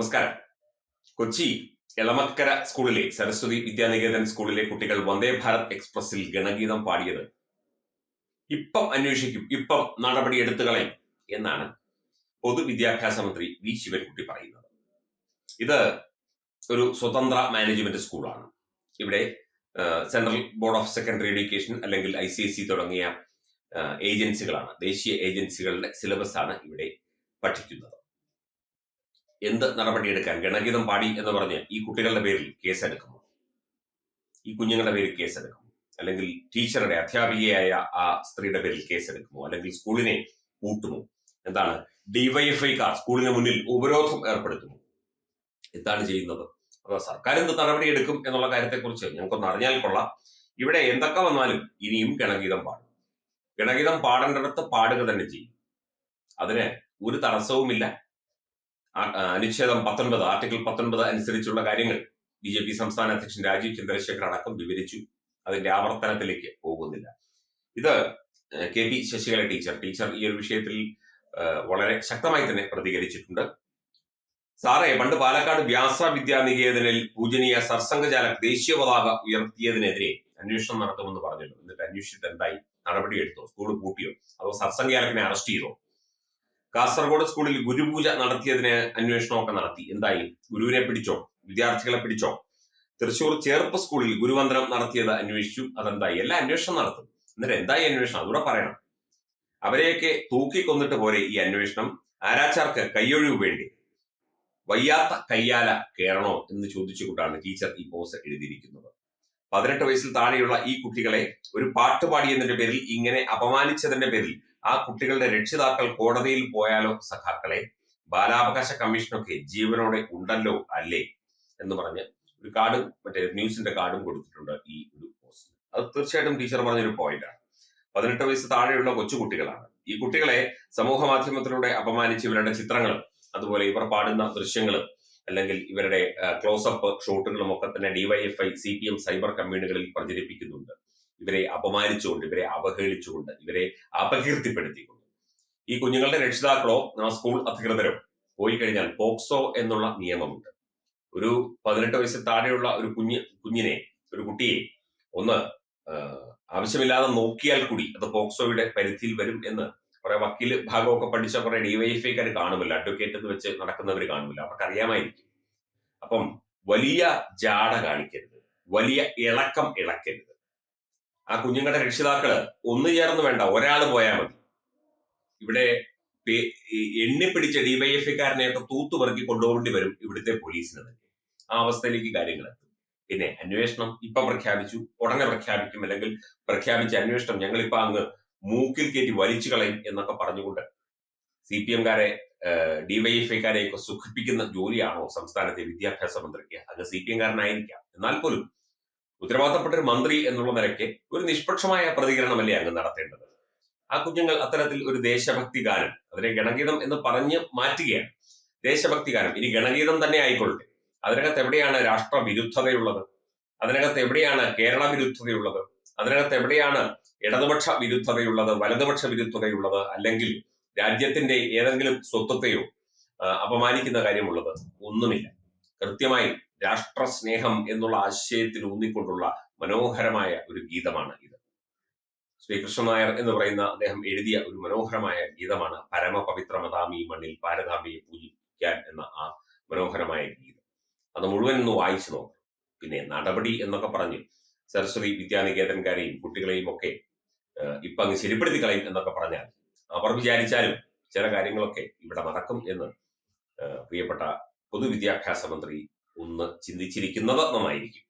നമസ്കാരം. കൊച്ചി എളമക്കര സ്കൂളിലെ സരസ്വതി വിദ്യാനികേതൻ സ്കൂളിലെ കുട്ടികൾ വന്ദേ ഭാരത് എക്സ്പ്രസിൽ ഗണഗീതം പാടിയത്. ഇപ്പം അന്വേഷിക്കും ഇപ്പം നടപടി എടുത്തു എന്നാണ് പൊതുവിദ്യാഭ്യാസ മന്ത്രി വി. ശിവൻകുട്ടി പറയുന്നത്. ഇത് ഒരു സ്വതന്ത്ര മാനേജ്മെന്റ് സ്കൂളാണ് ഇവിടെ central board of secondary education അല്ലെങ്കിൽ ഐ സി എസ് സി തുടങ്ങിയ ഏജൻസികളാണ് ദേശീയ ഏജൻസികളുടെ സിലബസ് ആണ് ഇവിടെ പഠിക്കുന്നത്. എന്ത് നടപടിയെടുക്കാൻ? ഗണഗീതം പാടി എന്ന് പറഞ്ഞ് ഈ കുട്ടികളുടെ പേരിൽ കേസെടുക്കുമോ? ഈ കുഞ്ഞുങ്ങളുടെ പേരിൽ കേസെടുക്കുമോ? അല്ലെങ്കിൽ ടീച്ചറുടെ അധ്യാപികയായ ആ സ്ത്രീയുടെ പേരിൽ കേസെടുക്കുമോ? അല്ലെങ്കിൽ സ്കൂളിനെ കൂട്ടുമോ എന്താണ് ഡിവൈഎഫ്ഐക്കാർ സ്കൂളിന് മുന്നിൽ ഉപരോധം ഏർപ്പെടുത്തുമോ? എന്താണ് ചെയ്യുന്നത്? അപ്പോൾ സർക്കാർ എന്ത് നടപടിയെടുക്കും എന്നുള്ള കാര്യത്തെക്കുറിച്ച് ഞങ്ങൾക്കൊന്ന് അറിഞ്ഞാൽ കൊള്ളാം. ഇവിടെ എന്തൊക്കെ വന്നാലും ഇനിയും ഗണഗീതം പാടും. ഗണഗീതം പാടേണ്ടടുത്ത് പാടുക തന്നെ ചെയ്യും. അതിന് ഒരു തടസ്സവുമില്ല. അനുച്ഛേദം പത്തൊൻപത് ആർട്ടിക്കിൾ പത്തൊൻപത് അനുസരിച്ചുള്ള കാര്യങ്ങൾ ബി ജെ പി സംസ്ഥാന അധ്യക്ഷൻ രാജീവ് ചന്ദ്രശേഖർ അടക്കം വിവരിച്ചു. അതിന്റെ ആവർത്തനത്തിലേക്ക് പോകുന്നില്ല. ഇത് K P Sasikala teacher. Teacher ഈ ഒരു വിഷയത്തിൽ വളരെ ശക്തമായി തന്നെ പ്രതികരിച്ചിട്ടുണ്ട്. സാറേ പണ്ട് പാലക്കാട് വ്യാസ വിദ്യാനികേതനിൽ പൂജനീയ സർസംഘചാലക് ദേശീയ പതാക ഉയർത്തിയതിനെതിരെ അന്വേഷണം നടത്തുമെന്ന് പറഞ്ഞല്ലോ എന്നിട്ട് അന്വേഷിച്ചിട്ട് എന്തായി? നടപടിയെടുത്തോ? സ്കൂൾ പൂട്ടിയോ? അതോ സർസംഘചാലകിനെ അറസ്റ്റ് ചെയ്തോ? കാസർഗോഡ് സ്കൂളിൽ ഗുരുപൂജ നടത്തിയതിന് അന്വേഷണമൊക്കെ നടത്തി. എന്തായി? ഗുരുവിനെ പിടിച്ചോ? വിദ്യാർത്ഥികളെ പിടിച്ചോ? തൃശൂർ ചേർപ്പ് സ്കൂളിൽ ഗുരുവന്ദനം നടത്തിയത് അന്വേഷിച്ചു. അതെന്തായി? എല്ലാ അന്വേഷണം നടത്തും. എന്നിട്ട് എന്തായി അന്വേഷണം? അതുകൂടെ പറയണം. അവരെയൊക്കെ തൂക്കിക്കൊന്നിട്ട് പോരെ ഈ അന്വേഷണം. ആരാച്ചാർക്ക് കയ്യൊഴിവ് വേണ്ടി? വയ്യാത്ത കയ്യാല കേറണോ എന്ന് ചോദിച്ചുകൊണ്ടാണ് ടീച്ചർ ഈ പോസ്റ്റ് എഴുതിയിരിക്കുന്നത്. പതിനെട്ട് വയസ്സിൽ താഴെയുള്ള ഈ കുട്ടികളെ ഒരു പാട്ട് പാടിയതിന്റെ പേരിൽ ഇങ്ങനെ അപമാനിച്ചതിന്റെ പേരിൽ ആ കുട്ടികളുടെ രക്ഷിതാക്കൾ കോടതിയിൽ പോയാലോ സഖാക്കളെ? ബാലാവകാശ കമ്മീഷനൊക്കെ ജീവനോടെ ഉണ്ടല്ലോ അല്ലേ? എന്ന് പറഞ്ഞ് ഒരു കാർഡും മറ്റേ ന്യൂസിന്റെ കാർഡും കൊടുത്തിട്ടുണ്ട് ഈ ഒരു പോസ്റ്റ്. അത് തീർച്ചയായിട്ടും ടീച്ചർ പറഞ്ഞൊരു പോയിന്റാണ് പതിനെട്ട് വയസ്സ് താഴെയുള്ള കൊച്ചുകുട്ടികളാണ് ഈ കുട്ടികളെ സമൂഹ മാധ്യമത്തിലൂടെ അപമാനിച്ച് ഇവരുടെ ചിത്രങ്ങളും അതുപോലെ ഇവർ പാടുന്ന ദൃശ്യങ്ങളും അല്ലെങ്കിൽ ഇവരുടെ ക്ലോസപ്പ് ഷോട്ടുകളും ഒക്കെ തന്നെ DYFI C P M cyber കമ്മ്യൂണുകളിൽ പ്രചരിപ്പിക്കുന്നുണ്ട്. ഇവരെ അപമാനിച്ചുകൊണ്ട് ഇവരെ അവഹേളിച്ചുകൊണ്ട് ഇവരെ അപകീർത്തിപ്പെടുത്തിക്കൊണ്ട്. ഈ കുഞ്ഞുങ്ങളുടെ രക്ഷിതാക്കളോ സ്കൂൾ അധികൃതരോ പോയി കഴിഞ്ഞാൽ പോക്സോ എന്നുള്ള നിയമമുണ്ട്. ഒരു പതിനെട്ട് വയസ്സിൽ താഴെയുള്ള ഒരു കുഞ്ഞ് കുഞ്ഞിനെ ഒരു കുട്ടിയെ ഒന്ന് ആവശ്യമില്ലാതെ നോക്കിയാൽ കൂടി അത് പോക്സോയുടെ പരിധിയിൽ വരും എന്ന് കുറെ വക്കീൽ ഭാഗമൊക്കെ പഠിച്ച കുറെ ഡിവൈഎഫ്ഐക്കാർ കാണുമല്ലോ അഡ്വക്കേറ്റ് എന്ന് വെച്ച് നടക്കുന്നവർ കാണുമല്ലോ അവർക്ക് അറിയാമായിരിക്കും. അപ്പം വലിയ ജാട കാണിക്കരുത് വലിയ ഇളക്കം ഇളക്കരുത്. ആ കുഞ്ഞുങ്ങളുടെ രക്ഷിതാക്കൾ ഒന്നു ചേർന്ന് വേണ്ട ഒരാൾ പോയാൽ മതി. ഇവിടെ എണ്ണിപ്പിടിച്ച ഡിവൈഎഫ്ഐക്കാരനെയൊക്കെ തൂത്തുപെറുക്കി കൊണ്ടുപോകേണ്ടി വരും ഇവിടുത്തെ പോലീസിന് തന്നെ. ആ അവസ്ഥയിലേക്ക് കാര്യങ്ങൾ എത്തും. പിന്നെ അന്വേഷണം ഇപ്പം പ്രഖ്യാപിച്ചു ഉടനെ പ്രഖ്യാപിക്കും അല്ലെങ്കിൽ പ്രഖ്യാപിച്ച അന്വേഷണം ഞങ്ങളിപ്പോ അങ്ങ് മൂക്കിൽ കയറ്റി വലിച്ചു കളയും എന്നൊക്കെ പറഞ്ഞുകൊണ്ട് സി പി എംകാരെ ഡിവൈഎഫ്ഐക്കാരെയൊക്കെ സുഖിപ്പിക്കുന്ന ജോലിയാണോ സംസ്ഥാനത്തെ വിദ്യാഭ്യാസ മന്ത്രിക്ക്? അങ്ങ് സി പി എംകാരനായിരിക്കാം എന്നാൽ പോലും ഉത്തരവാദിത്തപ്പെട്ട ഒരു മന്ത്രി എന്നുള്ള നിലയ്ക്ക് ഒരു നിഷ്പക്ഷമായ പ്രതികരണമല്ലേ അങ്ങ് നടത്തേണ്ടത്? ആ കുഞ്ഞുങ്ങൾ അത്തരത്തിൽ ഒരു ദേശഭക്തി ഗാനം അതിനെ ഗണഗീതം എന്ന് പറഞ്ഞ് മാറ്റുകയാണ്. ദേശഭക്തി ഗാനം ഇനി ഗണഗീതം തന്നെ ആയിക്കൊള്ളട്ടെ. അതിനകത്ത് എവിടെയാണ് രാഷ്ട്രവിരുദ്ധതയുള്ളത്? അതിനകത്ത് എവിടെയാണ് കേരള വിരുദ്ധതയുള്ളത് അതിനകത്ത് എവിടെയാണ് ഇടതുപക്ഷ വിരുദ്ധതയുള്ളത് വലതുപക്ഷ വിരുദ്ധതയുള്ളത് അല്ലെങ്കിൽ രാജ്യത്തിന്റെ ഏതെങ്കിലും സ്വത്വത്തെയോ അപമാനിക്കുന്ന കാര്യമുള്ളത്? ഒന്നുമില്ല. കൃത്യമായി രാഷ്ട്രസ്നേഹം എന്നുള്ള ആശയത്തിൽ ഊന്നിക്കൊണ്ടുള്ള മനോഹരമായ ഒരു ഗീതമാണ് ഇത്. ശ്രീകൃഷ്ണൻ നായർ എന്ന് പറയുന്ന അദ്ദേഹം എഴുതിയ ഒരു മനോഹരമായ ഗീതമാണ് പരമപവിത്രമതാമി മണ്ണിൽ പാരതാമിയെ പൂജിക്കാൻ എന്ന ആ മനോഹരമായ ഗീതം. അത് മുഴുവൻ ഒന്ന് വായിച്ചു നോക്കും. പിന്നെ നടപടി എന്നൊക്കെ പറഞ്ഞ് സരസ്വതി വിദ്യാനികേതൻകാരെയും കുട്ടികളെയും ഒക്കെ ഇപ്പൊ അങ്ങ് ശരിപ്പെടുത്തി കളയും എന്നൊക്കെ പറഞ്ഞാൽ അവർ വിചാരിച്ചാലും ചില കാര്യങ്ങളൊക്കെ ഇവിടെ നടക്കും എന്ന് പ്രിയപ്പെട്ട പൊതുവിദ്യാഭ്യാസ മന്ത്രി ഒന്ന് ചിന്തിച്ചിരിക്കുന്നത് നന്നായിരിക്കും.